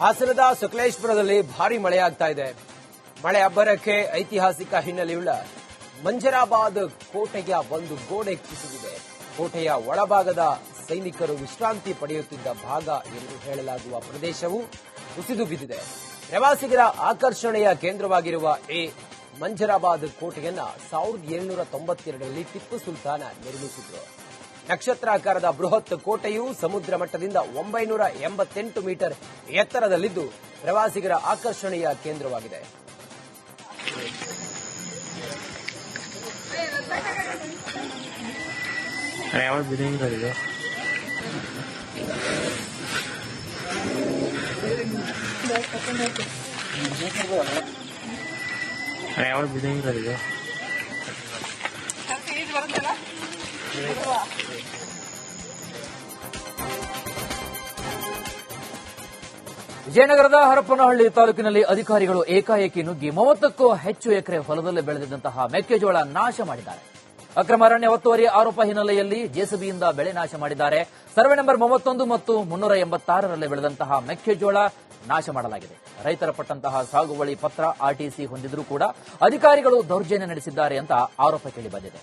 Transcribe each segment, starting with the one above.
ಹಾಸನದ ಸಕಲೇಶ್ಪುರದಲ್ಲಿ ಭಾರಿ ಮಳೆಯಾಗ್ತಾ ಇದೆ. ಮಳೆ ಅಬ್ಬರಕ್ಕೆ ಐತಿಹಾಸಿಕ ಹಿನ್ನೆಲೆಯುಳ್ಳ ಮಂಜರಾಬಾದ್ ಕೋಟೆಯ ಒಂದು ಗೋಡೆ ಕುಸಿದಿದೆ. ಕೋಟೆಯ ಒಳಭಾಗದ ಸೈನಿಕರು ವಿಶ್ರಾಂತಿ ಪಡೆಯುತ್ತಿದ್ದ ಭಾಗ ಎಂದು ಹೇಳಲಾಗುವ ಪ್ರದೇಶವು ಕುಸಿದು ಬಿದ್ದಿದೆ. ಪ್ರವಾಸಿಗರ ಆಕರ್ಷಣೆಯ ಕೇಂದ್ರವಾಗಿರುವ ಈ ಮಂಜರಾಬಾದ್ ಕೋಟೆಯನ್ನ ಸಾವಿರದ ಏಳುನೂರ ತೊಂಬತ್ತೆರಡರಲ್ಲಿ ಟಿಪ್ಪು ಸುಲ್ತಾನ ನಿರ್ಮಿಸಿದ್ರು. ನಕ್ಷತ್ರಾಕಾರದ ಬೃಹತ್ ಕೋಟೆಯು ಸಮುದ್ರ ಮಟ್ಟದಿಂದ ಒಂಬೈನೂರ ಎಂಬತ್ತೆಂಟು ಮೀಟರ್ ಎತ್ತರದಲ್ಲಿದ್ದು ಪ್ರವಾಸಿಗರ ಆಕರ್ಷಣೆಯ ಕೇಂದ್ರವಾಗಿದೆ. ಯಾವ ವಿಜಯನಗರದ ಹರಪನಹಳ್ಳಿ ತಾಲೂಕಿನಲ್ಲಿ ಅಧಿಕಾರಿಗಳು ಏಕಾಏಕಿ ನುಗ್ಗಿ ಮೂವತ್ತಕ್ಕೂ ಹೆಚ್ಚು ಎಕರೆ ಹೊಲದಲ್ಲಿ ಬೆಳೆದಿದ್ದಂತಹ ಮೆಕ್ಕೆಜೋಳ ನಾಶ ಮಾಡಿದ್ದಾರೆ. ಅಕ್ರಮ ಅರಣ್ಯ ಒತ್ತುವರಿ ಆರೋಪ ಹಿನ್ನೆಲೆಯಲ್ಲಿ ಜೆಸಿಬಿಯಿಂದ ಬೆಳೆ ನಾಶ ಮಾಡಿದ್ದಾರೆ. ಸರ್ವೆ ನಂಬರ್ ಮೂವತ್ತೊಂದು ಮತ್ತು ಮುನ್ನೂರ ಎಂಬತ್ತಾರರಲ್ಲಿ ಬೆಳೆದಂತಹ ಮೆಕ್ಕೆಜೋಳ ನಾಶ ಮಾಡಲಾಗಿದೆ. ರೈತರ ಪಟ್ಟಂತಹ ಸಾಗುವಳಿ ಪತ್ರ, ಆರ್ಟಿಸಿ ಹೊಂದಿದ್ರೂ ಕೂಡ ಅಧಿಕಾರಿಗಳು ದೌರ್ಜನ್ಯ ನಡೆಸಿದ್ದಾರೆ ಅಂತ ಆರೋಪ ಕೇಳಿಬಂದಿದೆ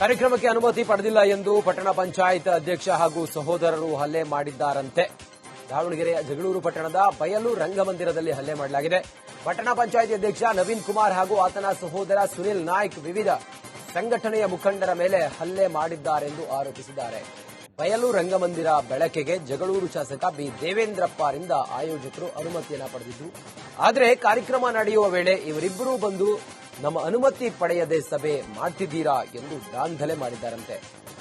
ಕಾರ್ಯಕ್ರಮಕ್ಕೆ ಅನುಮತಿ ಪಡೆದಿಲ್ಲ ಎಂದು ಪಟ್ಟಣ ಪಂಚಾಯತ್ ಅಧ್ಯಕ್ಷ ಹಾಗೂ ಸಹೋದರರು ಹಲ್ಲೆ ಮಾಡಿದ್ದಾರಂತೆ. ದಾವಣಗೆರೆಯ ಜಗಳೂರು ಪಟ್ಟಣದ ಬಯಲು ರಂಗಮಂದಿರದಲ್ಲಿ ಹಲ್ಲೆ ಮಾಡಲಾಗಿದೆ. ಪಟ್ಟಣ ಪಂಚಾಯತ್ ಅಧ್ಯಕ್ಷ ನವೀನ್ ಕುಮಾರ್ ಹಾಗೂ ಆತನ ಸಹೋದರ ಸುನಿಲ್ ನಾಯ್ಕ್ ವಿವಿಧ ಸಂಘಟನೆಯ ಮುಖಂಡರ ಮೇಲೆ ಹಲ್ಲೆ ಮಾಡಿದ್ದಾರೆಂದು ಆರೋಪಿಸಿದ್ದಾರೆ. ಬಯಲು ರಂಗಮಂದಿರ ಬೆಳಕೆಗೆ ಜಗಳೂರು ಶಾಸಕ ಬಿ. ದೇವೇಂದ್ರಪ್ಪರಿಂದ ಆಯೋಜಕರು ಅನುಮತಿಯನ್ನ ಪಡೆದಿದ್ದು ಆದರೆ ಕಾರ್ಯಕ್ರಮ ನಡೆಯುವ ವೇಳೆ ಇವರಿಬ್ಬರೂ ಬಂದು ನಮ್ಮ ಅನುಮತಿ ಪಡೆಯದೆ ಸಭೆ ಮಾಡ್ತಿದ್ದೀರಾ ಎಂದು ದಾಂಧಲೆ ಮಾಡಿದ್ದಾರಂತೆ.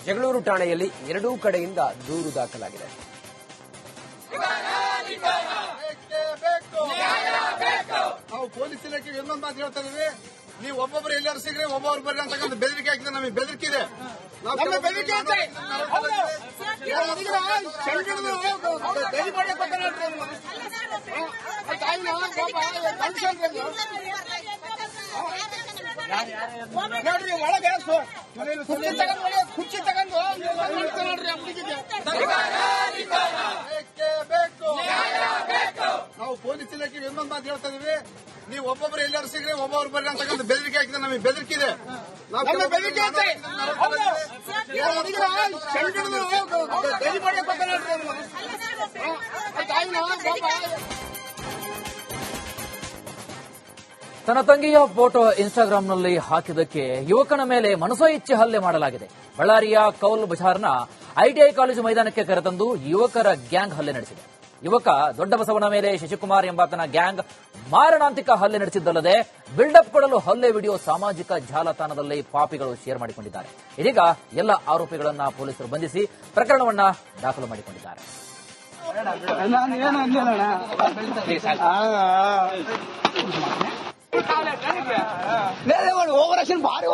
ಜಗಳೂರು ಠಾಣೆಯಲ್ಲಿ ಎರಡೂ ಕಡೆಯಿಂದ ದೂರು ದಾಖಲಾಗಿದೆ. ನಾವು ಪೊಲೀಸ್ ಇಲಾಖೆಗೆ ಇನ್ನೊಂದು ಮಾತು ಹೇಳ್ತಾ ಇದೀವಿ. ನೀವು ಒಬ್ಬೊಬ್ರು ಎಲ್ಲರೂ ಸಿಗ್ರೆ ಒಬ್ಬೊಬ್ರು ಬರ್ರಿ ಅಂತಕ್ಕಂಥ ಬೆದರಿಕೆ ಹಾಕಿದ್ರೆ ನಮಗೆ ಬೆದರಿಕೆ ಇದೆ. ನೋಡ್ರಿ ಒಳಗೆ ಕುರ್ಚಿ ತಗೊಂಡು ಕುರ್ಚಿ ತಗೊಂಡು ನೋಡ್ರಿ ನಾವು ಪೊಲೀಸ್ ಇಲಾಖೆ ಇನ್ನೊಂದು ಮಾತು ಹೇಳ್ತಾ ಇದೀವಿ ನೀವು ಒಬ್ಬೊಬ್ರು ಎಲ್ಲರೂ ಸಿಗ್ರಿ ಒಬ್ಬೊಬ್ರು ಬರ್ರಿ ಅಂತಕ್ಕಂಥ ಬೆದರಿಕೆ ಹಾಕಿದ್ರೆ ನಮಗೆ ಬೆದರಿಕೆ ಇದೆ. ತನ್ನ ತಂಗಿಯ ಫೋಟೋ ಇನ್ಸ್ಟಾಗ್ರಾಂನಲ್ಲಿ ಹಾಕಿದ್ದಕ್ಕೆ ಯುವಕನ ಮೇಲೆ ಮನಸೋ ಇಚ್ಛೆ ಹಲ್ಲೆ ಮಾಡಲಾಗಿದೆ. ಬಳ್ಳಾರಿಯ ಕೌಲ್ ಬಜಾರ್ನ ಐಟಿಐ ಕಾಲೇಜು ಮೈದಾನಕ್ಕೆ ಕರೆತಂದು ಯುವಕರ ಗ್ಯಾಂಗ್ ಹಲ್ಲೆ ನಡೆಸಿದೆ. ಯುವಕ ದೊಡ್ಡ ಬಸವನ ಮೇಲೆ ಶಶಿಕುಮಾರ್ ಎಂಬಾತನ ಗ್ಯಾಂಗ್ ಮಾರಣಾಂತಿಕ ಹಲ್ಲೆ ನಡೆಸಿದ್ದಲ್ಲದೆ ಬಿಲ್ಡಪ್ ಕೊಡಲು ಹಲ್ಲೆ ವಿಡಿಯೋ ಸಾಮಾಜಿಕ ಜಾಲತಾಣದಲ್ಲಿ ಪಾಪಿಗಳು ಶೇರ್ ಮಾಡಿಕೊಂಡಿದ್ದಾರೆ. ಇದೀಗ ಎಲ್ಲ ಆರೋಪಿಗಳನ್ನ ಪೊಲೀಸರು ಬಂಧಿಸಿ ಪ್ರಕರಣವನ್ನ ದಾಖಲು ಮಾಡಿಕೊಂಡಿದ್ದಾರೆ. ಭಾರಿ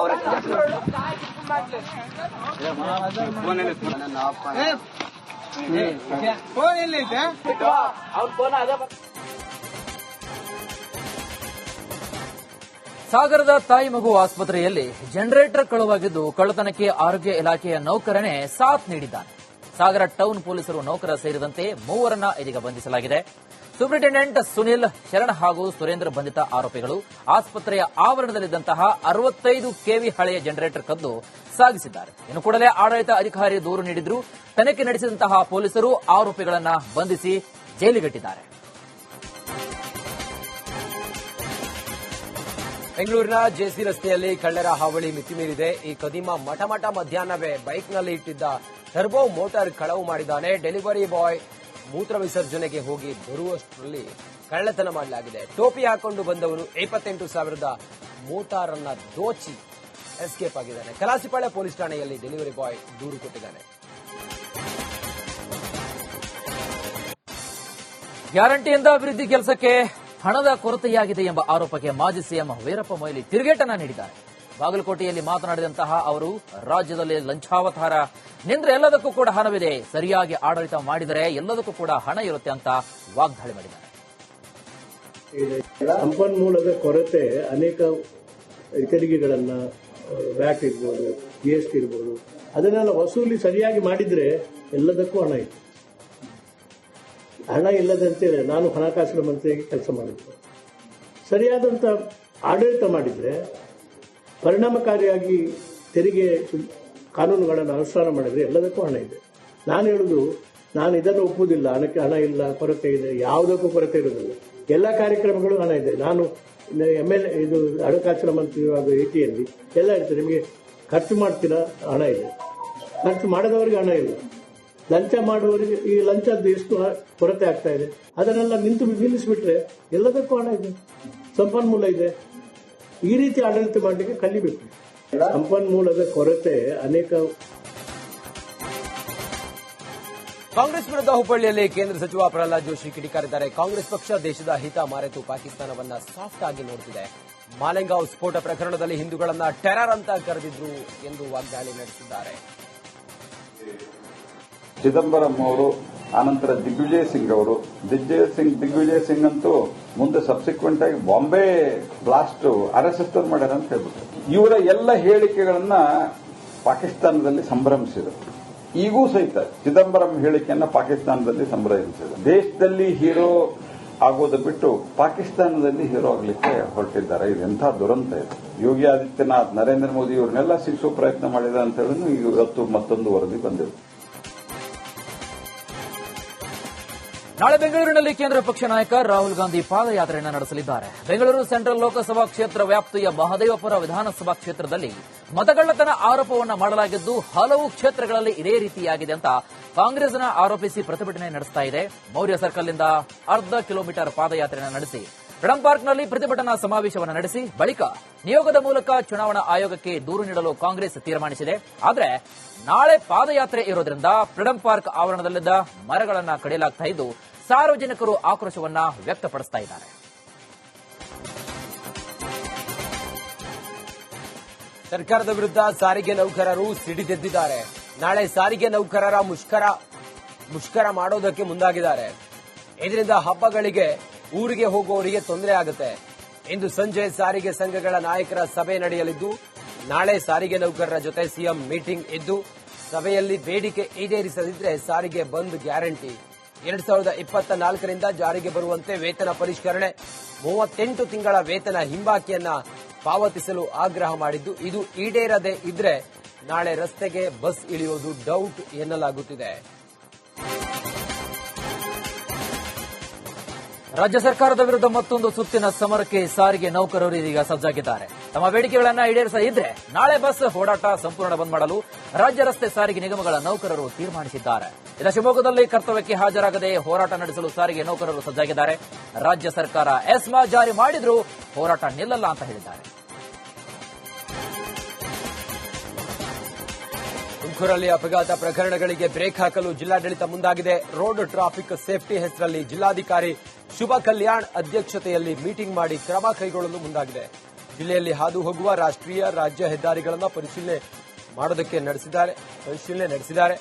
ಫೋನ್ ಎಲ್ಲೈತೆ ಸಾಗರದ ತಾಯಿ ಮಗು ಆಸ್ಪತ್ರೆಯಲ್ಲಿ ಜನರೇಟರ್ ಕಳುವಾಗಿದ್ದು ಕಳ್ಳತನಕ್ಕೆ ಆರೋಗ್ಯ ಇಲಾಖೆಯ ನೌಕರನೇ ಸಾಥ್ ನೀಡಿದ್ದಾನೆ. ಸಾಗರ ಟೌನ್ ಪೊಲೀಸರು ನೌಕರ ಸೇರಿದಂತೆ ಮೂವರನ್ನ ಇದೀಗ ಬಂಧಿಸಲಾಗಿದೆ. ಸೂಪರಿಂಟೆಂಡೆಂಟ್ ಸುನಿಲ್ ಶರಣ್ ಹಾಗೂ ಸುರೇಂದ್ರ ಬಂಧಿತ ಆರೋಪಿಗಳು ಆಸ್ಪತ್ರೆಯ ಆವರಣದಲ್ಲಿದ್ದಂತಹ ಅರವತ್ತೈದು ಕೆವಿ ಹಳೆಯ ಜನರೇಟರ್ ಕದ್ದು ಸಾಗಿಸಿದ್ದಾರೆ. ಇನ್ನು ಕೂಡಲೇ ಆಡಳಿತ ಅಧಿಕಾರಿ ದೂರು ನೀಡಿದ್ರು ತನಿಖೆ ನಡೆಸಿದಂತಹ ಪೊಲೀಸರು ಆರೋಪಿಗಳನ್ನು ಬಂಧಿಸಿ ಜೈಲಿಗಟ್ಟಿದ್ದಾರೆ. ಬೆಂಗಳೂರಿನ ಜೆಸಿ ರಸ್ತೆಯಲ್ಲಿ ಕಳ್ಳರ ಹಾವಳಿ ಮಿತಿಮೀರಿದೆ. ಈ ಕದಿಮ ಮಠಮಠ ಮಠ ಮಧ್ಯಾಹ್ನವೇ ಬೈಕ್ನಲ್ಲಿ ಇಟ್ಟಿದ್ದ ಟರ್ಬೋ ಮೋಟಾರ್ ಕಳವು ಮಾಡಿದ್ದಾನೆ. ಡೆಲಿವರಿ ಬಾಯ್ ಮೂತ್ರ ವಿಸರ್ಜನೆಗೆ ಹೋಗಿ ಬರುವಷ್ಟರಲ್ಲಿ ಕಳ್ಳತನ ಮಾಡಲಾಗಿದೆ. ಟೋಪಿ ಹಾಕೊಂಡು ಬಂದವರು ಇಪ್ಪತ್ತೆಂಟು ಸಾವಿರದ ಮೋಟಾರ್ ಅನ್ನ ದೋಚಿ ಎಸ್ಕೇಪ್ ಆಗಿದ್ದಾನೆ. ಕಲಾಸಿಪಾಳೆ ಪೊಲೀಸ್ ಠಾಣೆಯಲ್ಲಿ ಡೆಲಿವರಿ ಬಾಯ್ ದೂರು ಕೊಟ್ಟಿದ್ದಾನೆ. ಗ್ಯಾರಂಟಿಯಿಂದ ಅಭಿವೃದ್ಧಿ ಕೆಲಸಕ್ಕೆ ಹಣದ ಕೊರತೆಯಾಗಿದೆ ಎಂಬ ಆರೋಪಕ್ಕೆ ಮಾಜಿ ಸಿಎಂ ವೀರಪ್ಪ ಮೊಯ್ಲಿ ತಿರುಗೇಟನ ನೀಡಿದ್ದಾರೆ. ಬಾಗಲಕೋಟೆಯಲ್ಲಿ ಮಾತನಾಡಿದಂತಹ ಅವರು, ರಾಜ್ಯದಲ್ಲಿ ಲಂಚಾವತಾರ. ನಿಂದ್ರೆ ಎಲ್ಲದಕ್ಕೂ ಕೂಡ ಹಣವಿದೆ. ಸರಿಯಾಗಿ ಆಡಳಿತ ಮಾಡಿದರೆ ಎಲ್ಲದಕ್ಕೂ ಕೂಡ ಹಣ ಇರುತ್ತೆ ಅಂತ ವಾಗ್ದಾಳಿ ಮಾಡಿದ್ದಾರೆ. ಸಂಪನ್ಮೂಲದ ಕೊರತೆ ಅನೇಕ ತೆರಿಗೆಗಳನ್ನ, ವ್ಯಾಟ್ ಇರ್ಬೋದು ಜಿ ಎಸ್ ಟಿ ಇರ್ಬೋದು, ಅದನ್ನೆಲ್ಲ ವಸೂಲಿ ಸರಿಯಾಗಿ ಮಾಡಿದ್ರೆ ಎಲ್ಲದಕ್ಕೂ ಹಣ ಇದೆ. ಹಣ ಇಲ್ಲದಂತೆ ನಾನು ಹಣಕಾಸಿನ ಮಂತ್ರಿಯಾಗಿ ಕೆಲಸ ಮಾಡಿದ್ದೆ. ಸರಿಯಾದಂತ ಆಡಳಿತ ಮಾಡಿದ್ರೆ ಪರಿಣಾಮಕಾರಿಯಾಗಿ ತೆರಿಗೆ ಕಾನೂನುಗಳನ್ನು ಅನುಷ್ಠಾನ ಮಾಡಿದ್ರೆ ಎಲ್ಲದಕ್ಕೂ ಹಣ ಇದೆ. ನಾನು ಹೇಳುದು, ನಾನು ಇದನ್ನು ಒಪ್ಪುವುದಿಲ್ಲ, ಹಣಕ್ಕೆ ಹಣ ಇಲ್ಲ, ಕೊರತೆ ಇದೆ, ಯಾವುದಕ್ಕೂ ಕೊರತೆ ಇರುವುದಿಲ್ಲ. ಎಲ್ಲ ಕಾರ್ಯಕ್ರಮಗಳು ಹಣ ಇದೆ. ನಾನು ಎಂ ಎಲ್ ಇದು ಹಣಕಾಸಿನ ಮಂತ್ರಿ ಎಟಿಯಲ್ಲಿ ಎಲ್ಲ ಇರ್ತದೆ ನಿಮಗೆ ಖರ್ಚು ಮಾಡ್ತೀರಾ, ಹಣ ಇದೆ. ಖರ್ಚು ಮಾಡದವರಿಗೆ ಹಣ ಇಲ್ಲ. ಲಂಚ ಮಾಡುವವರಿಗೆ ಈ ಲಂಚದ್ದು ಎಷ್ಟು ಕೊರತೆ ಆಗ್ತಾ ಇದೆ. ಅದನ್ನೆಲ್ಲ ನಿಂತು ನಿಲ್ಲಿಸಿಬಿಟ್ರೆ ಎಲ್ಲದಕ್ಕೂ ಹಣ ಇದೆ. ಸಂಪನ್ಮೂಲ ಇದೆ. ಈ ರೀತಿ ಆಡಳಿತ ಮಾಡಲಿಕ್ಕೆ ಕಲಿಬೇಕು ಸಂಪನ್ಮೂಲದ ಕೊರತೆ ಅನೇಕ ಕಾಂಗ್ರೆಸ್ ವಿರುದ್ಧ ಹುಬ್ಬಳ್ಳಿಯಲ್ಲಿ ಕೇಂದ್ರ ಸಚಿವ ಪ್ರಹ್ಲಾದ್ ಜೋಶಿ ಕಿಡಿಕಾರಿದ್ದಾರೆ. ಕಾಂಗ್ರೆಸ್ ಪಕ್ಷ ದೇಶದ ಹಿತ ಮಾರೆತು ಪಾಕಿಸ್ತಾನವನ್ನ ಸಾಫ್ಟ್ ಆಗಿ ನೋಡುತ್ತಿದೆ ಮಾಲೆಂಗಾವ್ ಸ್ಫೋಟ ಪ್ರಕರಣದಲ್ಲಿ ಹಿಂದೂಗಳನ್ನ ಟೆರರ್ ಅಂತ ಕರೆದಿದ್ರು ಎಂದು ವಾಗ್ದಾಳಿ ನಡೆಸಿದ್ದಾರೆ. ಚಿದಂಬರಂ ಅವರು ಆನಂತರ ದಿಗ್ವಿಜಯ್ ಸಿಂಗ್ ಅವರು. ದಿಗ್ವಿಜಯ್ ಸಿಂಗ್ ದಿಗ್ವಿಜಯ್ ಸಿಂಗ್ ಅಂತೂ ಮುಂದೆ ಸಬ್ಸಿಕ್ವೆಂಟ್ ಆಗಿ ಬಾಂಬೆ ಬ್ಲಾಸ್ಟ್ ಅರೆಸ್ಟ್ ಮಾಡ್ಯಾರ ಅಂತ ಹೇಳ್ಬಿಟ್ಟು ಇವರ ಎಲ್ಲ ಹೇಳಿಕೆಗಳನ್ನ ಪಾಕಿಸ್ತಾನದಲ್ಲಿ ಸಂಭ್ರಮಿಸಿದರು. ಈಗೂ ಸಹಿತ ಚಿದಂಬರಂ ಹೇಳಿಕೆಯನ್ನ ಪಾಕಿಸ್ತಾನದಲ್ಲಿ ಸಂಭ್ರಮಿಸಿದರು. ದೇಶದಲ್ಲಿ ಹೀರೋ ಆಗೋದು ಬಿಟ್ಟು ಪಾಕಿಸ್ತಾನದಲ್ಲಿ ಹೀರೋ ಆಗ್ಲಿಕ್ಕೆ ಹೊರಟಿದ್ದಾರೆ. ಇದೆಂಥ ದುರಂತ ಇದೆ. ಯೋಗಿ ಆದಿತ್ಯನಾಥ್, ನರೇಂದ್ರ ಮೋದಿ ಇವ್ರನ್ನೆಲ್ಲ ಶಿಕ್ಷೋ ಪ್ರಯತ್ನ ಮಾಡಿದ ಅಂತ ಹೇಳಿದ್ರು. ಇವತ್ತು ಮತ್ತೊಂದು ವರದಿ ಬಂದಿದೆ. ನಾಳೆ ಬೆಂಗಳೂರಿನಲ್ಲಿ ಕೇಂದ್ರ ಪಕ್ಷ ನಾಯಕ ರಾಹುಲ್ ಗಾಂಧಿ ಪಾದಯಾತ್ರೆಯನ್ನು ನಡೆಸಲಿದ್ದಾರೆ. ಬೆಂಗಳೂರು ಸೆಂಟ್ರಲ್ ಲೋಕಸಭಾ ಕ್ಷೇತ್ರ ವ್ಯಾಪ್ತಿಯ ಮಹದೇವಪುರ ವಿಧಾನಸಭಾ ಕ್ಷೇತ್ರದಲ್ಲಿ ಮತಗಳ್ಳತನ ಆರೋಪವನ್ನು ಮಾಡಲಾಗಿದ್ದು ಹಲವು ಕ್ಷೇತ್ರಗಳಲ್ಲಿ ಇದೇ ರೀತಿಯಾಗಿದೆ ಅಂತ ಕಾಂಗ್ರೆಸ್ನ ಆರೋಪಿಸಿ ಪ್ರತಿಭಟನೆ ನಡೆಸ್ತಾ ಇದೆ. ಮೌರ್ಯ ಸರ್ಕಲ್ನಿಂದ ಅರ್ಧ ಕಿಲೋಮೀಟರ್ ಪಾದಯಾತ್ರೆಯನ್ನು ನಡೆಸಿ ಫ್ರೀಡಂ ಪಾರ್ಕ್ನಲ್ಲಿ ಪ್ರತಿಭಟನಾ ಸಮಾವೇಶವನ್ನು ನಡೆಸಿ ಬಳಿಕ ನಿಯೋಗದ ಮೂಲಕ ಚುನಾವಣಾ ಆಯೋಗಕ್ಕೆ ದೂರು ನೀಡಲು ಕಾಂಗ್ರೆಸ್ ತೀರ್ಮಾನಿಸಿದೆ. ಆದರೆ ನಾಳೆ ಪಾದಯಾತ್ರೆ ಇರೋದ್ರಿಂದ ಫ್ರೀಡಂ ಪಾರ್ಕ್ ಆವರಣದಲ್ಲಿದ್ದ ಮರಗಳನ್ನ ಕಡಿಯಲಾಗ್ತಾ ಇದ್ದು ಸಾರ್ವಜನಿಕರು ಆಕ್ರೋಶವನ್ನ ವ್ಯಕ್ತಪಡಿಸ್ತಾ ಇದ್ದಾರೆ. ಸರ್ಕಾರದ ವಿರುದ್ಧ ಸಾರಿಗೆ ನೌಕರರು ಸಿಡಿದೆದ್ದಿದ್ದಾರೆ ನಾಳೆ ಸಾರಿಗೆ ನೌಕರರ ಮುಷ್ಕರ ಮುಷ್ಕರ ಮಾಡೋದಕ್ಕೆ ಮುಂದಾಗಿದ್ದಾರೆ. ಇದರಿಂದ ಹಬ್ಬಗಳಿಗೆ ಊರಿಗೆ ಹೋಗುವವರಿಗೆ ತೊಂದರೆ ಆಗುತ್ತೆ. ಇಂದು ಸಂಜೆ ಸಾರಿಗೆ ಸಂಘಗಳ ನಾಯಕರ ಸಭೆ ನಡೆಯಲಿದ್ದು, ನಾಳೆ ಸಾರಿಗೆ ನೌಕರರ ಜೊತೆ ಸಿಎಂ ಮೀಟಿಂಗ್ ಇದ್ದು, ಸಭೆಯಲ್ಲಿ ಬೇಡಿಕೆ ಈಡೇರಿಸದಿದ್ರೆ ಸಾರಿಗೆ ಬಂದ್ ಗ್ಯಾರಂಟಿ. ಎರಡ್ ಸಾವಿರದ ಇಪ್ಪತ್ತ ನಾಲ್ಕರಿಂದ ಜಾರಿಗೆ ಬರುವಂತೆ ವೇತನ ಪರಿಷ್ಕರಣೆ, ಮೂವತ್ತೆಂಟು ತಿಂಗಳ ವೇತನ ಹಿಂಬಾಕಿಯನ್ನ ಪಾವತಿಸಲು ಆಗ್ರಹ ಮಾಡಿದ್ದು, ಇದು ಈಡೇರದೆ ಇದ್ರೆ ನಾಳೆ ರಸ್ತೆಗೆ ಬಸ್ ಇಳಿಯೋದು ಡೌಟ್ ಎನ್ನಲಾಗುತ್ತಿದೆ. ರಾಜ್ಯ ಸರ್ಕಾರದ ವಿರುದ್ಧ ಮತ್ತೊಂದು ಸುತ್ತಿನ ಸಮರಕ್ಕೆ ಸಾರಿಗೆ ನೌಕರರು ಇದೀಗ ಸಜ್ಜಾಗಿದ್ದಾರೆ. ತಮ್ಮ ಬೇಡಿಕೆಗಳನ್ನ ಈಡೇರಿಸದಿದ್ರೆ ನಾಳೆ ಬಸ್ ಓಡಾಟ ಸಂಪೂರ್ಣ ಬಂದ್ ಮಾಡಲು ರಾಜ್ಯ ರಸ್ತೆ ಸಾರಿಗೆ ನಿಗಮಗಳ ನೌಕರರು ತೀರ್ಮಾನಿಸಿದ್ದಾರೆ. ಇನ್ನು ಶಿವಮೊಗ್ಗದಲ್ಲಿ ಕರ್ತವ್ಯಕ್ಕೆ ಹಾಜರಾಗದೆ ಹೋರಾಟ ನಡೆಸಲು ಸಾರಿಗೆ ನೌಕರರು ಸಜ್ಜಾಗಿದ್ದಾರೆ. ರಾಜ್ಯ ಸರ್ಕಾರ ಎಸ್ಮಾ ಜಾರಿ ಮಾಡಿದ್ರೂ ಹೋರಾಟ ನಿಲ್ಲಲ್ಲ ಅಂತ ಹೇಳಿದ್ದಾರೆ. ತುಮಕೂರಲ್ಲಿ ಅಪಘಾತ ಪ್ರಕರಣಗಳಿಗೆ ಬ್ರೇಕ್ ಹಾಕಲು ಜಿಲ್ಲಾಡಳಿತ ಮುಂದಾಗಿದೆ. ರೋಡ್ ಟ್ರಾಫಿಕ್ ಸೇಫ್ಟಿ ಹೆಸರಲ್ಲಿ ಜಿಲ್ಲಾಧಿಕಾರಿ ಶುಭ ಕಲ್ಯಾಣ್ ಅಧ್ಯಕ್ಷತೆಯಲ್ಲಿ ಮೀಟಿಂಗ್ ಮಾಡಿ ಕ್ರಮ ಕೈಗೊಳ್ಳಲು ಮುಂದಾಗಿದೆ. ಜಿಲ್ಲೆಯಲ್ಲಿ ಹಾದು ಹೋಗುವ ರಾಷ್ಟ್ರೀಯ ರಾಜ್ಯ ಹೆದ್ದಾರಿಗಳನ್ನು ಪರಿಶೀಲನೆ ಮಾಡೋದಕ್ಕೆ ನಡೆಸಿದ್ದಾರೆ, ಪರಿಶೀಲನೆ ನಡೆಸಿದ್ದಾರೆ.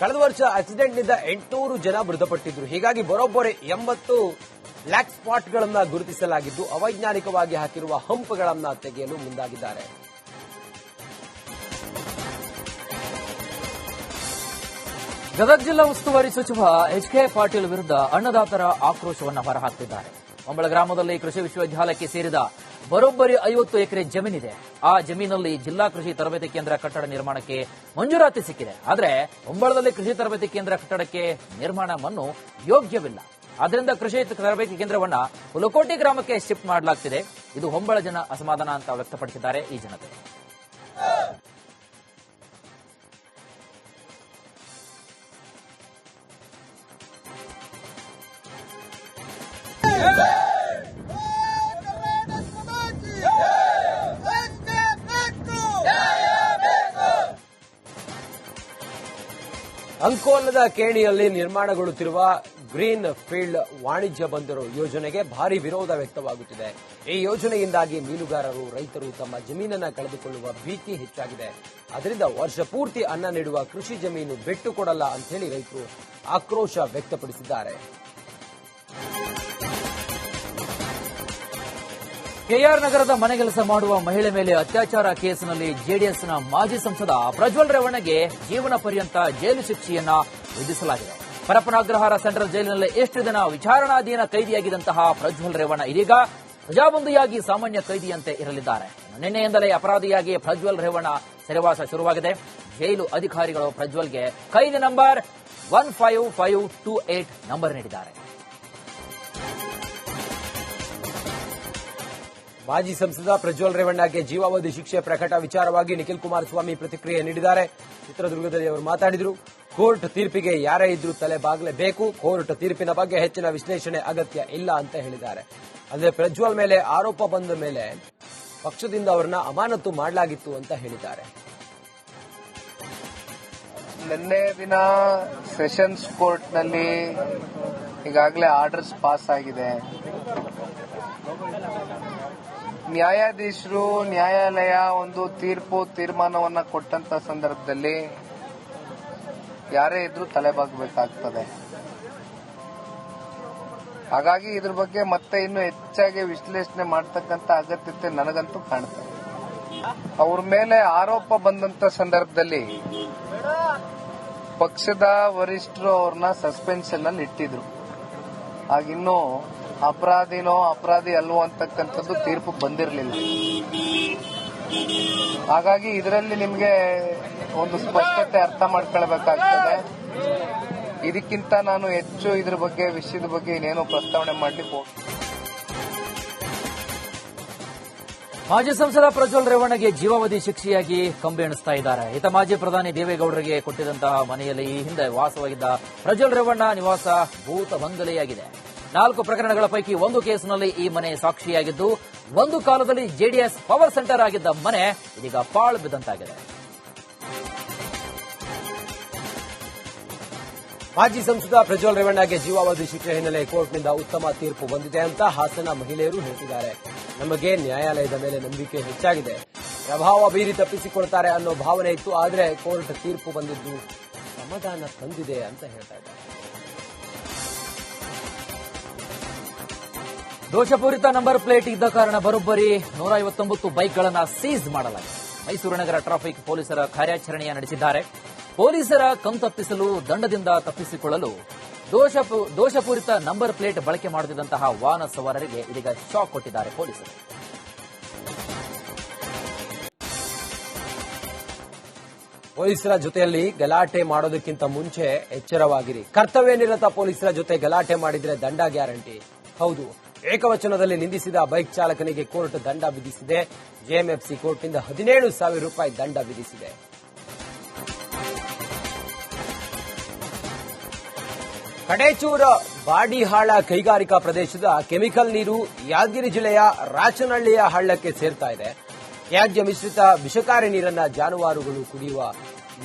ಕಳೆದ ವರ್ಷ ಆಕ್ಸಿಡೆಂಟ್ನಿಂದ ಎಂಟುನೂರು ಜನ ಮೃತಪಟ್ಟಿದ್ರು. ಹೀಗಾಗಿ ಬರೋಬ್ಬರಿ ಎಂಬತ್ತು ಬ್ಲಾಕ್ ಸ್ಪಾಟ್ಗಳನ್ನು ಗುರುತಿಸಲಾಗಿದ್ದು, ಅವೈಜ್ಞಾನಿಕವಾಗಿ ಹಾಕಿರುವ ಹಂಪ್ಗಳನ್ನು ತೆಗೆಯಲು ಮುಂದಾಗಿದ್ದಾರೆ. ಗದಗ ಜಿಲ್ಲಾ ಉಸ್ತುವಾರಿ ಸಚಿವ ಎಚ್ ಕೆ ಪಾಟೀಲ್ ವಿರುದ್ಧ ಅನ್ನದಾತರ ಆಕ್ರೋಶವನ್ನು ಹೊರಹಾಕ್ತಿದ್ದಾರೆ ಒಂಬಳ ಗ್ರಾಮದಲ್ಲಿ ಕೃಷಿ ವಿಶ್ವವಿದ್ಯಾಲಯಕ್ಕೆ ಸೇರಿದ ಬರೋಬ್ಬರಿ ಐವತ್ತು ಎಕರೆ ಜಮೀನಿದೆ. ಆ ಜಮೀನಲ್ಲಿ ಜಿಲ್ಲಾ ಕೃಷಿ ತರಬೇತಿ ಕೇಂದ್ರ ಕಟ್ಟಡ ನಿರ್ಮಾಣಕ್ಕೆ ಮಂಜೂರಾತಿ ಸಿಕ್ಕಿದೆ. ಆದರೆ ಒಂಬಳದಲ್ಲಿ ಕೃಷಿ ತರಬೇತಿ ಕೇಂದ್ರ ಕಟ್ಟಡಕ್ಕೆ ನಿರ್ಮಾಣ ಮಣ್ಣು ಯೋಗ್ಯವಿಲ್ಲ. ಆದ್ದರಿಂದ ಕೃಷಿ ತರಬೇತಿ ಕೇಂದ್ರವನ್ನು ಹುಲಕೋಟಿ ಗ್ರಾಮಕ್ಕೆ ಶಿಫ್ಟ್ ಮಾಡಲಾಗ್ತಿದೆ. ಇದು ಹೊಂಬಳ ಜನ ಅಸಮಾಧಾನ ಅಂತ ವ್ಯಕ್ತಪಡಿಸಿದ್ದಾರೆ ಈ ಜನತೆ. ಅಂಕೋಲದ ಕೇಣಿಯಲ್ಲಿ ನಿರ್ಮಾಣಗೊಳ್ಳುತ್ತಿರುವ ಗ್ರೀನ್ ಫೀಲ್ಡ್ ವಾಣಿಜ್ಯ ಬಂದರು ಯೋಜನೆಗೆ ಭಾರಿ ವಿರೋಧ ವ್ಯಕ್ತವಾಗುತ್ತಿದೆ. ಈ ಯೋಜನೆಯಿಂದಾಗಿ ಮೀನುಗಾರರು, ರೈತರು ತಮ್ಮ ಜಮೀನನ್ನು ಕಳೆದುಕೊಳ್ಳುವ ಭೀತಿ ಹೆಚ್ಚಾಗಿದೆ. ಅದರಿಂದ ವರ್ಷ ಪೂರ್ತಿ ಅನ್ನ ನೀಡುವ ಕೃಷಿ ಜಮೀನು ಬಿಟ್ಟುಕೊಡಲ್ಲ ಅಂತೇಳಿ ಅಂತ ಹೇಳಿ ರೈತರು ಆಕ್ರೋಶ ವ್ಯಕ್ತಪಡಿಸಿದ್ದಾರೆ. ಕೆಆರ್ ನಗರದ ಮನೆಗೆಲಸ ಮಾಡುವ ಮಹಿಳೆ ಮೇಲೆ ಅತ್ಯಾಚಾರ ಕೇಸಿನಲ್ಲಿ ಜೆಡಿಎಸ್ನ ಮಾಜಿ ಸಂಸದ ಪ್ರಜ್ವಲ್ ರೇವಣ್ಣಗೆ ಜೀವನ ಪರ್ಯಂತ ಜೈಲು ಶಿಕ್ಷೆಯನ್ನ ವಿಧಿಸಲಾಗಿದೆ. ಪರಪನಾಗ್ರಹಾರ ಸೆಂಟ್ರಲ್ ಜೈಲಿನಲ್ಲಿ ಎಷ್ಟು ದಿನ ವಿಚಾರಣಾಧೀನ ಕೈದಿಯಾಗಿದ್ದಂತಹ ಪ್ರಜ್ವಲ್ ರೇವಣ್ಣ ಇದೀಗ ಪ್ರಜಾಬಂದಿಯಾಗಿ ಸಾಮಾನ್ಯ ಕೈದಿಯಂತೆ ಇರಲಿದ್ದಾರೆ. ನಿನ್ನೆಯಿಂದಲೇ ಅಪರಾಧಿಯಾಗಿ ಪ್ರಜ್ವಲ್ ರೇವಣ್ಣ ಸೆರೆವಾಸ ಶುರುವಾಗಿದೆ. ಜೈಲು ಅಧಿಕಾರಿಗಳು ಪ್ರಜ್ವಲ್ಗೆ ಕೈದಿ number one five five two eight number ನೀಡಿದ್ದಾರೆ. ಮಾಜಿ ಸಂಸದ ಪ್ರಜ್ವಲ್ ರೇವಣ್ಣಗೆ ಜೀವಾವಧಿ ಶಿಕ್ಷೆ ಪ್ರಕಟ ವಿಚಾರವಾಗಿ ನಿಖಿಲ್ ಕುಮಾರಸ್ವಾಮಿ ಪ್ರತಿಕ್ರಿಯೆ ನೀಡಿದ್ದಾರೆ. ಚಿತ್ರದುರ್ಗದಲ್ಲಿ ಅವರು ಮಾತಾಡಿದರು. ಕೋರ್ಟ್ ತೀರ್ಪಿಗೆ ಯಾರೇ ಇದ್ರೂ ತಲೆ ಬಾಗಲೇಬೇಕು ಕೋರ್ಟ್ ತೀರ್ಪಿನ ಬಗ್ಗೆ ಹೆಚ್ಚಿನ ವಿಶ್ಲೇಷಣೆ ಅಗತ್ಯ ಇಲ್ಲ ಅಂತ ಹೇಳಿದ್ದಾರೆ. ಅಂದ್ರೆ ಪ್ರಜ್ವಲ್ ಮೇಲೆ ಆರೋಪ ಬಂದ ಮೇಲೆ ಪಕ್ಷದಿಂದ ಅವರನ್ನ ಅಮಾನತು ಮಾಡಲಾಗಿತ್ತು ಅಂತ ಹೇಳಿದ್ದಾರೆ. ನಿನ್ನೆ ದಿನ ಸೆಷನ್ಸ್ ಕೋರ್ಟ್ನಲ್ಲಿ ಈಗಾಗಲೇ ಆರ್ಡರ್ಸ್ ಪಾಸ್ ಆಗಿದೆ. ನ್ಯಾಯಾಧೀಶರು ನ್ಯಾಯಾಲಯ ಒಂದು ತೀರ್ಪು ತೀರ್ಮಾನವನ್ನ ಕೊಟ್ಟಂತ ಸಂದರ್ಭದಲ್ಲಿ ಯಾರೇ ಇದ್ರೂ ತಲೆಬಾಗಬೇಕಾಗ್ತದೆ. ಹಾಗಾಗಿ ಇದ್ರ ಬಗ್ಗೆ ಮತ್ತೆ ಇನ್ನು ಹೆಚ್ಚಾಗಿ ವಿಶ್ಲೇಷಣೆ ಮಾಡತಕ್ಕಂತ ಅಗತ್ಯತೆ ನನಗಂತೂ ಕಾಣುತ್ತೆ ಅವ್ರ ಮೇಲೆ ಆರೋಪ ಬಂದಂತ ಸಂದರ್ಭದಲ್ಲಿ ಪಕ್ಷದ ವರಿಷ್ಠರು ಅವ್ರನ್ನ ಸಸ್ಪೆನ್ಷನ್ ಅಲ್ಲಿ ಇಟ್ಟಿದ್ರು ಆಗಿನ್ನೂ ಅಪರಾಧಿನೋ ಅಪರಾಧಿ ಅಲ್ವೋ ಅಂತಕ್ಕಂಥದ್ದು ತೀರ್ಪು ಬಂದಿರಲಿಲ್ಲ. ಹಾಗಾಗಿ ಇದರಲ್ಲಿ ನಿಮಗೆ ಒಂದು ಸ್ಪಷ್ಟತೆ ಅರ್ಥ ಮಾಡ್ಕೊಳ್ಬೇಕಾಗ್ತದೆ. ಇದಕ್ಕಿಂತ ನಾನು ಹೆಚ್ಚು ಇದ್ರ ಬಗ್ಗೆ, ವಿಷಯದ ಬಗ್ಗೆ ಇನ್ನೇನು ಪ್ರಸ್ತಾವನೆ ಮಾಡಲಿಕ್ಕೆ ಮಾಜಿ ಸಂಸದ ಪ್ರಜ್ವಲ್ ರೇವಣ್ಣಗೆ ಜೀವಾವಧಿ ಶಿಕ್ಷೆಯಾಗಿ ಕಂಬಿ ಎಣಿಸ್ತಾ ಇದ್ದಾರೆ. ಈತ ಮಾಜಿ ಪ್ರಧಾನಿ ದೇವೇಗೌಡರಿಗೆ ಕೊಟ್ಟಿದ್ದಂತಹ ಮನೆಯಲ್ಲಿ ಈ ಹಿಂದೆ ವಾಸವಾಗಿದ್ದ ಪ್ರಜ್ವಲ್ ರೇವಣ್ಣ ನಿವಾಸ ಭೂತ ಬಂಗಲೆಯಾಗಿದೆ ನಾಲ್ಕು ಪ್ರಕರಣಗಳ ಪೈಕಿ ಒಂದು ಕೇಸಿನಲ್ಲಿ ಈ ಮನೆ ಸಾಕ್ಷಿಯಾಗಿದ್ದು, ಒಂದು ಕಾಲದಲ್ಲಿ ಜೆಡಿಎಸ್ ಪವರ್ ಸೆಂಟರ್ ಆಗಿದ್ದ ಮನೆ ಇದೀಗ ಪಾಳು ಬಿದ್ದಂತಾಗಿದೆ. ಮಾಜಿ ಸಂಸದ ಪ್ರಜ್ವಲ್ ರೇವಣ್ಣಗೆ ಜೀವಾವಧಿ ಶಿಕ್ಷೆ ಹಿನ್ನೆಲೆ ಕೋರ್ಟ್ನಿಂದ ಉತ್ತಮ ತೀರ್ಪು ಬಂದಿದೆ ಅಂತ ಹಾಸನ ಮಹಿಳೆಯರು ಹೇಳ್ತಿದ್ದಾರೆ. ನಮಗೆ ನ್ಯಾಯಾಲಯದ ಮೇಲೆ ನಂಬಿಕೆ ಹೆಚ್ಚಾಗಿದೆ. ಪ್ರಭಾವ ಬೀರಿ ತಪ್ಪಿಸಿಕೊಳ್ತಾರೆ ಅನ್ನೋ ಭಾವನೆ ಇತ್ತು, ಆದರೆ ಕೋರ್ಟ್ ತೀರ್ಪು ಬಂದಿದ್ದು ಸಮಾಧಾನ ತಂದಿದೆ ಅಂತ ಹೇಳ್ತಾ ಇದ್ದಾರೆ. ದೋಷಪೂರಿತ ನಂಬರ್ ಪ್ಲೇಟ್ ಇದ್ದ ಕಾರಣ ಬರೋಬ್ಬರಿ ನೂರ ಐವತ್ತೊಂಬತ್ತು ಬೈಕ್ಗಳನ್ನು ಸೀಸ್ ಮಾಡಲಾಗಿದೆ. ಮೈಸೂರು ನಗರ ಟ್ರಾಫಿಕ್ ಪೊಲೀಸರ ಕಾರ್ಯಾಚರಣೆಯ ನಡೆಸಿದ್ದಾರೆ. ಪೊಲೀಸರ ಕಣ್ತಪ್ಪಿಸಲು, ದಂಡದಿಂದ ತಪ್ಪಿಸಿಕೊಳ್ಳಲು ದೋಷಪೂ, ದೋಷಪೂರಿತ ನಂಬರ್ ಪ್ಲೇಟ್ ಬಳಕೆ ಮಾಡುತ್ತಿದ್ದಂತಹ ವಾಹನ ಸವಾರರಿಗೆ ಇದೀಗ ಶಾಕ್ ಕೊಟ್ಟಿದ್ದಾರೆ ಪೊಲೀಸರು. ಪೊಲೀಸರ ಜೊತೆಯಲ್ಲಿ ಗಲಾಟೆ ಮಾಡೋದಕ್ಕಿಂತ ಮುಂಚೆ ಎಚ್ಚರವಾಗಿರಿ. ಕರ್ತವ್ಯ ನಿರತ ಪೊಲೀಸರ ಜೊತೆ ಗಲಾಟೆ ಮಾಡಿದ್ರೆ ದಂಡ ಗ್ಯಾರಂಟಿ. ಹೌದು. ಏಕವಚನದಲ್ಲಿ ನಿಂದಿಸಿದ ಬೈಕ್ ಚಾಲಕನಿಗೆ ಕೋರ್ಟ್ ದಂಡ ವಿಧಿಸಿದೆ. ಜೆಎಂಎಫ್ಸಿ ಕೋರ್ಟ್ನಿಂದ ಹದಿನೇಳು ಸಾವಿರ ರೂಪಾಯಿ ದಂಡ ವಿಧಿಸಿದೆ. ಕಡೇಚೂರ ಬಾಡಿಹಾಳ ಕೈಗಾರಿಕಾ ಪ್ರದೇಶದ ಕೆಮಿಕಲ್ ನೀರು ಯಾದಗಿರಿ ಜಿಲ್ಲೆಯ ರಾಚನಹಳ್ಳಿಯ ಹಳ್ಳಕ್ಕೆ ಸೇರ್ತಾ ಇದೆ. ತ್ಯಾಜ್ಯ ಮಿಶ್ರಿತ ವಿಷಕಾರಿ ನೀರನ್ನ ಜಾನುವಾರುಗಳು ಕುಡಿಯುವ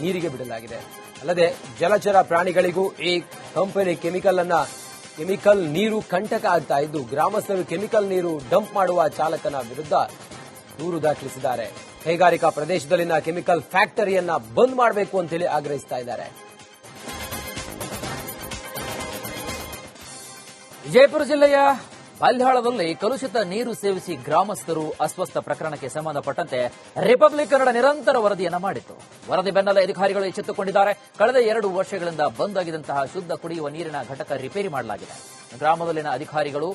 ನೀರಿಗೆ ಬಿಡಲಾಗಿದೆ. ಅಲ್ಲದೆ ಜಲಚರ ಪ್ರಾಣಿಗಳಿಗೂ ಈ ಕಂಪನಿ ಕೆಮಿಕಲ್ ಅನ್ನ ಕೆಮಿಕಲ್ ನೀರು ಕಂಟಕ ಆಗ್ತಾ ಇದ್ದು ಗ್ರಾಮಸ್ಥರು ಕೆಮಿಕಲ್ ನೀರು ಡಂಪ್ ಮಾಡುವ ಚಾಲಕನ ವಿರುದ್ಧ ದೂರು ದಾಖಲಿಸಿದ್ದಾರೆ. ಕೈಗಾರಿಕಾ ಪ್ರದೇಶದಲ್ಲಿನ ಕೆಮಿಕಲ್ ಫ್ಯಾಕ್ಟರಿಯನ್ನ ಬಂದ್ ಮಾಡಬೇಕು ಅಂತೇಳಿ ಆಗ್ರಹಿಸ್ತಾ ಇದ್ದಾರೆ. ವಿಜಯಪುರ ಜಿಲ್ಲೆಯ ಬಾಲ್ಯಾಳದಲ್ಲಿ ಕಲುಷಿತ ನೀರು ಸೇವಿಸಿ ಗ್ರಾಮಸ್ಥರು ಅಸ್ವಸ್ಥ ಪ್ರಕರಣಕ್ಕೆ ಸಂಬಂಧಪಟ್ಟಂತೆ ರಿಪಬ್ಲಿಕ್ ಕನ್ನಡ ನಿರಂತರ ವರದಿಯನ್ನು ಮಾಡಿತ್ತು. ವರದಿ ಬೆನ್ನಲ್ಲೇ ಅಧಿಕಾರಿಗಳು ಎಚ್ಚೆತ್ತುಕೊಂಡಿದ್ದಾರೆ. ಕಳೆದ ಎರಡು ವರ್ಷಗಳಿಂದ ಬಂದ್ ಆಗಿದಂತಹ ಶುದ್ಧ ಕುಡಿಯುವ ನೀರಿನ ಘಟಕ ರಿಪೇರಿ ಮಾಡಲಾಗಿದೆ. ಗ್ರಾಮದಲ್ಲಿನ ಅಧಿಕಾರಿಗಳು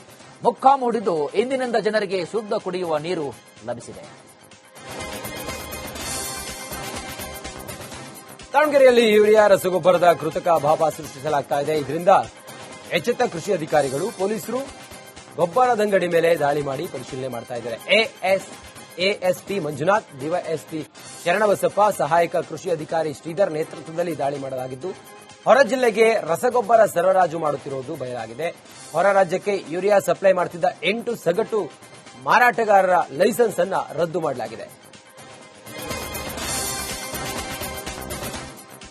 ಮುಕ್ಕಾಂ ಹೂಡಿದ್ದು ಇಂದಿನಿಂದ ಜನರಿಗೆ ಶುದ್ಧ ಕುಡಿಯುವ ನೀರು ಲಭಿಸಿದೆ. ದಾವಣಗೆರೆಯಲ್ಲಿ ಯೂರಿಯಾ ರಸಗೊಬ್ಬರದ ಕೃತಕ ಅಭಾವ ಸೃಷ್ಟಿಸಲಾಗ್ತಾ ಇದೆ. ಇದರಿಂದ ಎಚ್ಚೆತ್ತ ಕೃಷಿ ಅಧಿಕಾರಿಗಳು, ಪೊಲೀಸರು ಗೊಬ್ಬರದಂಗಡಿ ಮೇಲೆ ದಾಳಿ ಮಾಡಿ ಪರಿಶೀಲನೆ ಮಾಡ್ತಾ ಇದ್ದಾರೆ. AS, ASP Manjunath DYSP Sharanabasappa, ಸಹಾಯಕ ಕೃಷಿ ಅಧಿಕಾರಿ ಶ್ರೀಧರ್ ನೇತೃತ್ವದಲ್ಲಿ ದಾಳಿ ಮಾಡಲಾಗಿದ್ದು, ಹೊರ ಜಿಲ್ಲೆಗೆ ರಸಗೊಬ್ಬರ ಸರಬರಾಜು ಮಾಡುತ್ತಿರುವುದು ಬಯಲಾಗಿದೆ. ಹೊರ ರಾಜ್ಯಕ್ಕೆ ಯೂರಿಯಾ ಸಪ್ಲೈ ಮಾಡುತ್ತಿದ್ದ ಎಂಟು ಸಗಟು ಮಾರಾಟಗಾರರ ಲೈಸೆನ್ಸ್ ಅನ್ನ ರದ್ದು ಮಾಡಲಾಗಿದೆ.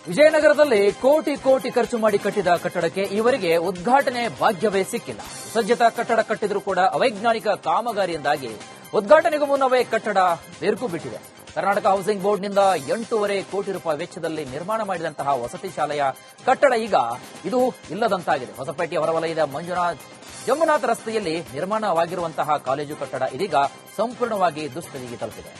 ವಿಜಯನಗರದಲ್ಲಿ ಕೋಟಿ ಕೋಟಿ ಖರ್ಚು ಮಾಡಿ ಕಟ್ಟಿದ ಕಟ್ಟಡಕ್ಕೆ ಈವರೆಗೆ ಉದ್ಘಾಟನೆ ಭಾಗ್ಯವೇ ಸಿಕ್ಕಿಲ್ಲ. ಸಜ್ಜತಾ ಕಟ್ಟಡ ಕಟ್ಟಿದರೂ ಕೂಡ ಅವೈಜ್ಞಾನಿಕ ಕಾಮಗಾರಿಯಿಂದಾಗಿ ಉದ್ಘಾಟನೆಗೂ ಮುನ್ನವೇ ಕಟ್ಟಡ ಬೆರುಕು ಬಿಟ್ಟಿದೆ. ಕರ್ನಾಟಕ ಹೌಸಿಂಗ್ ಬೋರ್ಡ್ನಿಂದ ಎಂಟೂವರೆ ಕೋಟಿ ರೂಪಾಯಿ ವೆಚ್ಚದಲ್ಲಿ ನಿರ್ಮಾಣ ಮಾಡಿದಂತಹ ವಸತಿ ಶಾಲೆಯ ಕಟ್ಟಡ ಈಗ ಇದು ಇಲ್ಲದಂತಾಗಿದೆ. ಹೊಸಪೇಟೆ ಹೊರವಲಯದ ಮಂಜುನಾಥ್ ಜಂಬುನಾಥ್ ರಸ್ತೆಯಲ್ಲಿ ನಿರ್ಮಾಣವಾಗಿರುವಂತಹ ಕಾಲೇಜು ಕಟ್ಟಡ ಇದೀಗ ಸಂಪೂರ್ಣವಾಗಿ ದುಸ್ಥಿತಿಗೆ ತಲುಪಿದೆ.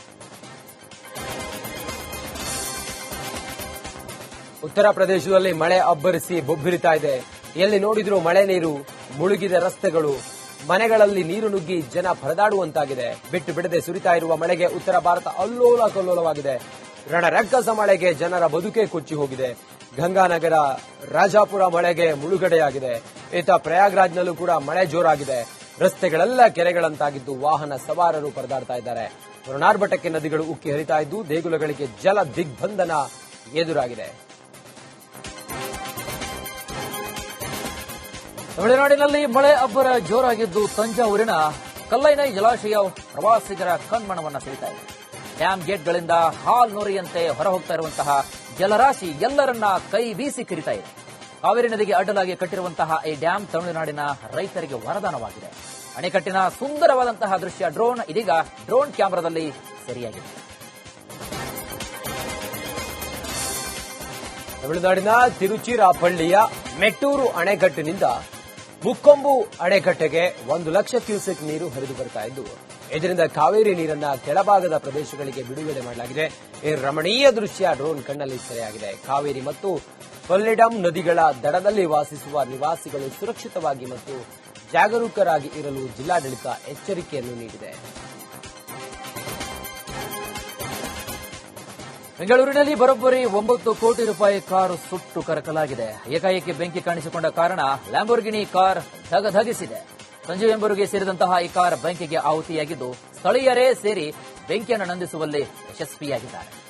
ಉತ್ತರ ಪ್ರದೇಶದಲ್ಲಿ ಮಳೆ ಅಬ್ಬರಿಸಿ ಬೊಬ್ಬಿರಿತಾ ಇದೆ. ಎಲ್ಲಿ ನೋಡಿದರೂ ಮಳೆ ನೀರು, ಮುಳುಗಿದ ರಸ್ತೆಗಳು, ಮನೆಗಳಲ್ಲಿ ನೀರು ನುಗ್ಗಿ ಜನ ಪರದಾಡುವಂತಾಗಿದೆ. ಬಿಟ್ಟು ಬಿಡದೆ ಸುರಿತಾ ಇರುವ ಮಳೆಗೆ ಉತ್ತರ ಭಾರತ ಅಲ್ಲೋಲ ಕಲ್ಲೋಲವಾಗಿದೆ. ರಣರಕ್ಕಸ ಮಳೆಗೆ ಜನರ ಬದುಕೆ ಕೊಚ್ಚಿ ಹೋಗಿದೆ. ಗಂಗಾನಗರ, ರಾಜಾಪುರ ಮಳೆಗೆ ಮುಳುಗಡೆಯಾಗಿದೆ. ಈತ ಪ್ರಯಾಗ್ರಾಜ್ನಲ್ಲೂ ಕೂಡ ಮಳೆ ಜೋರಾಗಿದೆ. ರಸ್ತೆಗಳೆಲ್ಲ ಕೆರೆಗಳಂತಾಗಿದ್ದು ವಾಹನ ಸವಾರರು ಪರದಾಡ್ತಾ ಇದ್ದಾರೆ. ಋಣಾರ್ಭಟಕ್ಕೆ ನದಿಗಳು ಉಕ್ಕಿ ಹರಿತಾ ಇದ್ದು ದೇಗುಲಗಳಿಗೆ ಜಲ ದಿಗ್ಬಂಧನ ಎದುರಾಗಿದೆ. ತಮಿಳುನಾಡಿನಲ್ಲಿ ಮಳೆ ಅಬ್ಬರ ಜೋರಾಗಿದ್ದು ತಂಜಾವೂರಿನ ಕಲ್ಲೈನ ಜಲಾಶಯ ಪ್ರವಾಸಿಗರ ಕಣ್ಮಣವನ್ನು ಸೆಳೀತಾ ಇದೆ. ಡ್ಯಾಂ ಗೇಟ್ಗಳಿಂದ ಹಾಲ್ ನೊರೆಯಂತೆ ಹೊರಹೋಗ್ತಾ ಇರುವಂತಹ ಜಲರಾಶಿ ಎಲ್ಲರನ್ನ ಕೈ ಬೀಸಿ ಕಿರಿತಾ ಇದೆ. ಕಾವೇರಿ ನದಿಗೆ ಅಡ್ಡಲಾಗಿ ಕಟ್ಟಿರುವಂತಹ ಈ ಡ್ಯಾಂ ತಮಿಳುನಾಡಿನ ರೈತರಿಗೆ ವರದಾನವಾಗಿದೆ. ಅಣೆಕಟ್ಟಿನ ಸುಂದರವಾದಂತಹ ದೃಶ್ಯ ಡ್ರೋನ್ ಇದೀಗ ಡ್ರೋನ್ ಕ್ಯಾಮೆರಾದಲ್ಲಿ ಸೆರೆಯಾಗಿದೆ. ತಮಿಳುನಾಡಿನ ತಿರುಚಿರಾಪಳ್ಳಿಯ ಮೆಟ್ಟೂರು ಅಣೆಕಟ್ಟಿನಿಂದ ಮುಕ್ಕೊಂಬು ಅಡೆಕಟ್ಟೆಗೆ ಒಂದು ಲಕ್ಷ ಕ್ಯೂಸೆಕ್ ನೀರು ಹರಿದು ಬರ್ತಾ ಇದ್ದು, ಇದರಿಂದ ಕಾವೇರಿ ನೀರನ್ನ ಕೆಳಭಾಗದ ಪ್ರದೇಶಗಳಿಗೆ ಬಿಡುಗಡೆ ಮಾಡಲಾಗಿದೆ. ಈ ರಮಣೀಯ ದೃಶ್ಯ ಡ್ರೋನ್ ಕಣ್ಣಲ್ಲಿ ಸೆರೆಯಾಗಿದೆ. ಕಾವೇರಿ ಮತ್ತು ಕೊಲ್ಲಿಡಂ ನದಿಗಳ ದಡದಲ್ಲಿ ವಾಸಿಸುವ ನಿವಾಸಿಗಳು ಸುರಕ್ಷಿತವಾಗಿ ಮತ್ತು ಜಾಗರೂಕರಾಗಿ ಇರಲು ಜಿಲ್ಲಾಡಳಿತ ಎಚ್ಚರಿಕೆಯನ್ನು ನೀಡಿದೆ. ಬೆಂಗಳೂರಿನಲ್ಲಿ ಬರೋಬ್ಬರಿ ಒಂಬತ್ತು ಕೋಟಿ ರೂಪಾಯಿ ಕಾರು ಸುಟ್ಟು ಕರಕಲಾಗಿದೆ. ಏಕಾಏಕಿ ಬೆಂಕಿ ಕಾಣಿಸಿಕೊಂಡ ಕಾರಣ ಲ್ಯಾಂಬೋರ್ಗಿನಿ ಕಾರ್ ಧಗಧಗಿಸಿದೆ. ಸಂಜೀವ್ ಎಂಬರಿಗೆ ಸೇರಿದಂತಹ ಈ ಕಾರ್ ಬೆಂಕಿಗೆ ಆಹುತಿಯಾಗಿದ್ದು, ಸ್ಥಳೀಯರೇ ಸೇರಿ ಬೆಂಕಿಯನ್ನು ನಂದಿಸುವಲ್ಲಿ ಯಶಸ್ವಿಯಾಗಿದ್ದಾರೆ.